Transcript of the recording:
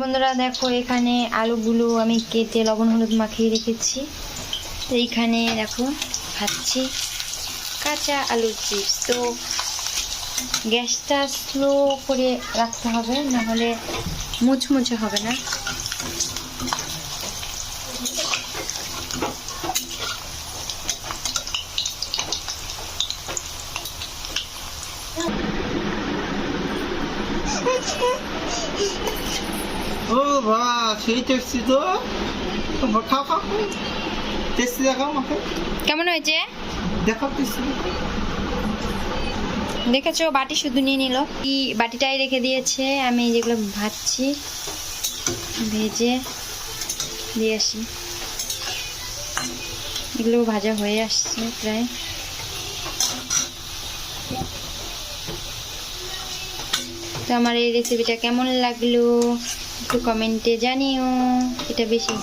বন্ধুরা দেখো, এখানে আলুগুলো আমি কেটে লবণ হলুদ মাখিয়ে রেখেছি। তো এইখানে দেখো, খাচ্ছি কাঁচা আলুর চিপস। তো গ্যাসটা স্লো করে রাখতে হবে না হলে মুচমুচে হবে না। ও বা সেই টেস্টি তো খাও খাও টেস্টি দেখাও আমাকে কেমন হয়েছে? দেখাও টেস্টি দেখেছ বাটি শুধু নিয়ে নিল। এই বাটিটাই রেখে দিয়েছে। আমি যেগুলো ভাজছি ভেজে দিয়ে আসি। এগুলো ভাজা হয়ে আসছে প্রায়। তো আমার এই রেসিপিটা কেমন লাগল? একটু কমেন্টে জানিও এটা বেশি